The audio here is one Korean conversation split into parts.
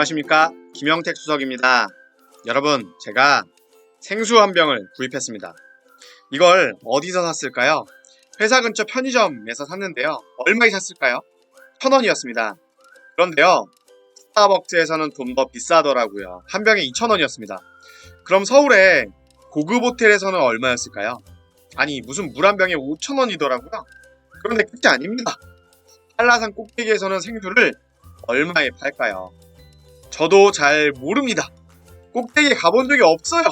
안녕하십니까 김영택 수석입니다. 여러분 제가 생수 한 병을 구입했습니다. 이걸 어디서 샀을까요? 회사 근처 편의점에서 샀는데요. 얼마에 샀을까요? 천 원이었습니다. 그런데요 스타벅스에서는 좀 더 비싸더라고요. 한 병에 2천 원이었습니다. 그럼 서울에 고급 호텔에서는 얼마였을까요? 아니 무슨 물 한 병에 5천 원이더라고요. 그런데 끝이 아닙니다. 한라산 꼭대기에서는 생수를 얼마에 팔까요? 저도 잘 모릅니다. 꼭대기에 가본 적이 없어요.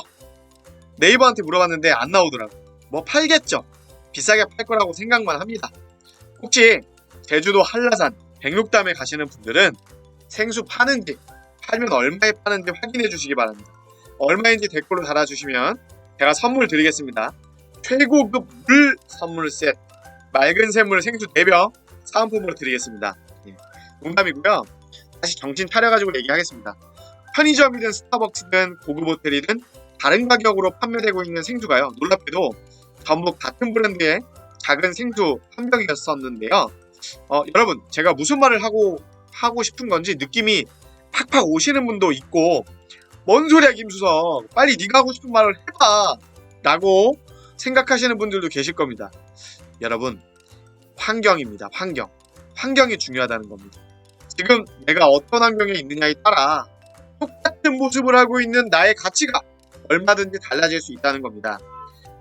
네이버한테 물어봤는데 안 나오더라고요. 뭐 팔겠죠. 비싸게 팔 거라고 생각만 합니다. 혹시 제주도 한라산 백록담에 가시는 분들은 생수 파는지 팔면 얼마에 파는지 확인해 주시기 바랍니다. 얼마인지 댓글로 달아주시면 제가 선물 드리겠습니다. 최고급 물 선물 셋 맑은 샘물 생수 4병 사은품으로 드리겠습니다. 예, 농담이고요. 다시 정신 차려가지고 얘기하겠습니다. 편의점이든 스타벅스든 고급 호텔이든 다른 가격으로 판매되고 있는 생수가요. 놀랍게도 전부 같은 브랜드의 작은 생수 한 병이었었는데요. 어, 여러분 제가 무슨 말을 하고 하고 싶은 건지 느낌이 팍팍 오시는 분도 있고 뭔 소리야 김수석 빨리 네가 하고 싶은 말을 해봐 라고 생각하시는 분들도 계실 겁니다. 여러분 환경입니다. 환경. 환경이 중요하다는 겁니다. 지금 내가 어떤 환경에 있느냐에 따라 똑같은 모습을 하고 있는 나의 가치가 얼마든지 달라질 수 있다는 겁니다.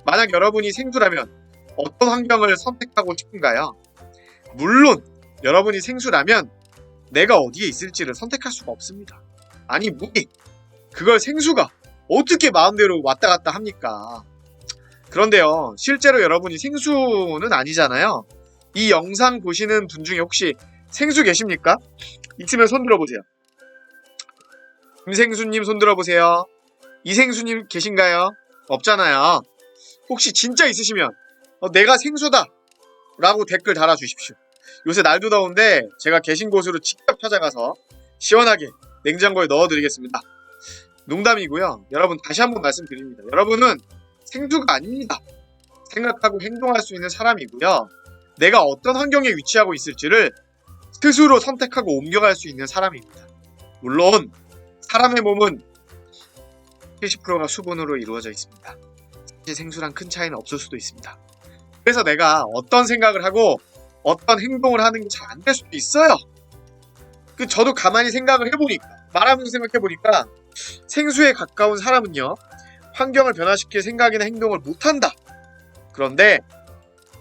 만약 여러분이 생수라면 어떤 환경을 선택하고 싶은가요? 물론 여러분이 생수라면 내가 어디에 있을지를 선택할 수가 없습니다. 아니 뭐니? 그걸 생수가 어떻게 마음대로 왔다 갔다 합니까? 그런데요, 실제로 여러분이 생수는 아니잖아요. 이 영상 보시는 분 중에 혹시 생수 계십니까? 있으면 손 들어보세요. 김생수님 손 들어보세요. 이생수님 계신가요? 없잖아요. 혹시 진짜 있으시면 어, 내가 생수다 라고 댓글 달아주십시오. 요새 날도 더운데 제가 계신 곳으로 직접 찾아가서 시원하게 냉장고에 넣어드리겠습니다. 농담이고요. 여러분 다시 한번 말씀드립니다. 여러분은 생수가 아닙니다. 생각하고 행동할 수 있는 사람이고요. 내가 어떤 환경에 위치하고 있을지를 스스로 선택하고 옮겨갈 수 있는 사람입니다. 물론 사람의 몸은 70%가 수분으로 이루어져 있습니다. 사실 생수랑 큰 차이는 없을 수도 있습니다. 그래서 내가 어떤 생각을 하고 어떤 행동을 하는 게 잘 안 될 수도 있어요. 그 저도 가만히 생각을 해보니까 말하면서 생각해보니까 생수에 가까운 사람은요 환경을 변화시킬 생각이나 행동을 못한다. 그런데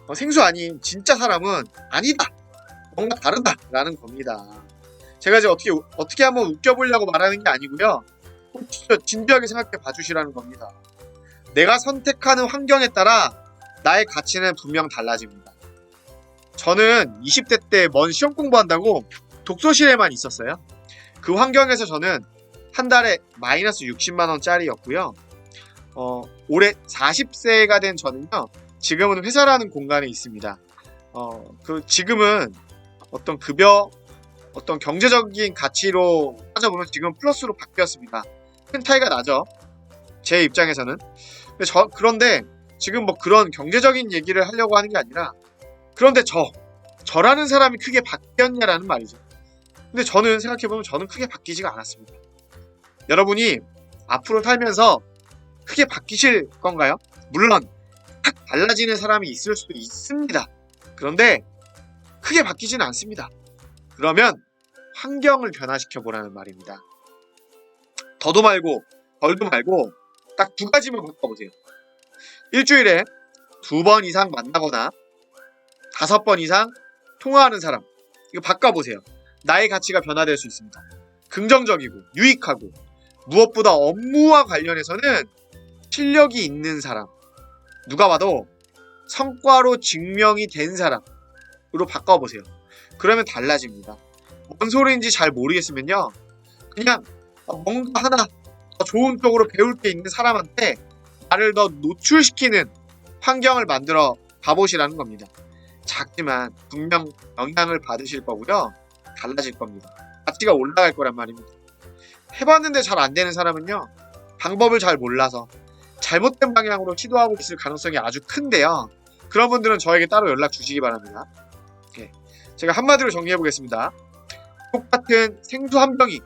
어, 생수 아닌 진짜 사람은 아니다. 뭔가 다르다라는 겁니다. 제가 이제 어떻게 어떻게 한번 웃겨보려고 말하는 게 아니고요. 꼭 진짜 진지하게 생각해 봐주시라는 겁니다. 내가 선택하는 환경에 따라 나의 가치는 분명 달라집니다. 저는 20대 때 먼 시험 공부한다고 독서실에만 있었어요. 그 환경에서 저는 한 달에 마이너스 60만 원짜리였고요. 어, 올해 40세가 된 저는요. 지금은 회사라는 공간에 있습니다. 어, 그 지금은 어떤 급여, 어떤 경제적인 가치로 따져보면 지금 플러스로 바뀌었습니다. 큰 차이가 나죠. 제 입장에서는. 저, 그런데 지금 뭐 그런 경제적인 얘기를 하려고 하는 게 아니라 그런데 저, 저라는 사람이 크게 바뀌었냐라는 말이죠. 근데 저는 생각해보면 저는 크게 바뀌지가 않았습니다. 여러분이 앞으로 살면서 크게 바뀌실 건가요? 물론 딱 달라지는 사람이 있을 수도 있습니다. 그런데 크게 바뀌지는 않습니다. 그러면 환경을 변화시켜 보라는 말입니다. 더도 말고 덜도 말고 딱 두 가지만 바꿔보세요. 일주일에 두 번 이상 만나거나 다섯 번 이상 통화하는 사람 이거 바꿔보세요. 나의 가치가 변화될 수 있습니다. 긍정적이고 유익하고 무엇보다 업무와 관련해서는 실력이 있는 사람 누가 봐도 성과로 증명이 된 사람 으로 바꿔보세요. 그러면 달라집니다. 뭔 소리인지 잘 모르겠으면요. 그냥 뭔가 하나 더 좋은 쪽으로 배울 게 있는 사람한테 나를 더 노출시키는 환경을 만들어 가보시라는 겁니다. 작지만 분명 영향을 받으실 거고요. 달라질 겁니다. 가치가 올라갈 거란 말입니다. 해봤는데 잘 안 되는 사람은요. 방법을 잘 몰라서 잘못된 방향으로 시도하고 있을 가능성이 아주 큰데요. 그런 분들은 저에게 따로 연락 주시기 바랍니다. 예. 제가 한마디로 정리해 보겠습니다. 똑같은 생수 한 병이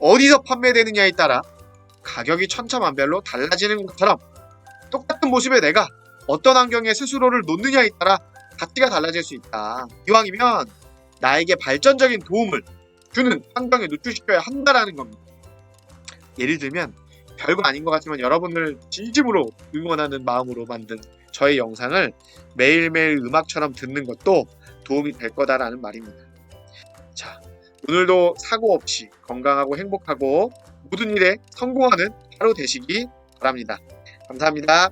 어디서 판매되느냐에 따라 가격이 천차만별로 달라지는 것처럼 똑같은 모습의 내가 어떤 환경에 스스로를 놓느냐에 따라 가치가 달라질 수 있다. 이왕이면 나에게 발전적인 도움을 주는 환경에 노출시켜야 한다라는 겁니다. 예를 들면 별거 아닌 것 같지만 여러분을 진심으로 응원하는 마음으로 만든 저의 영상을 매일매일 음악처럼 듣는 것도 도움이 될 거다라는 말입니다. 자, 오늘도 사고 없이 건강하고 행복하고 모든 일에 성공하는 하루 되시기 바랍니다. 감사합니다.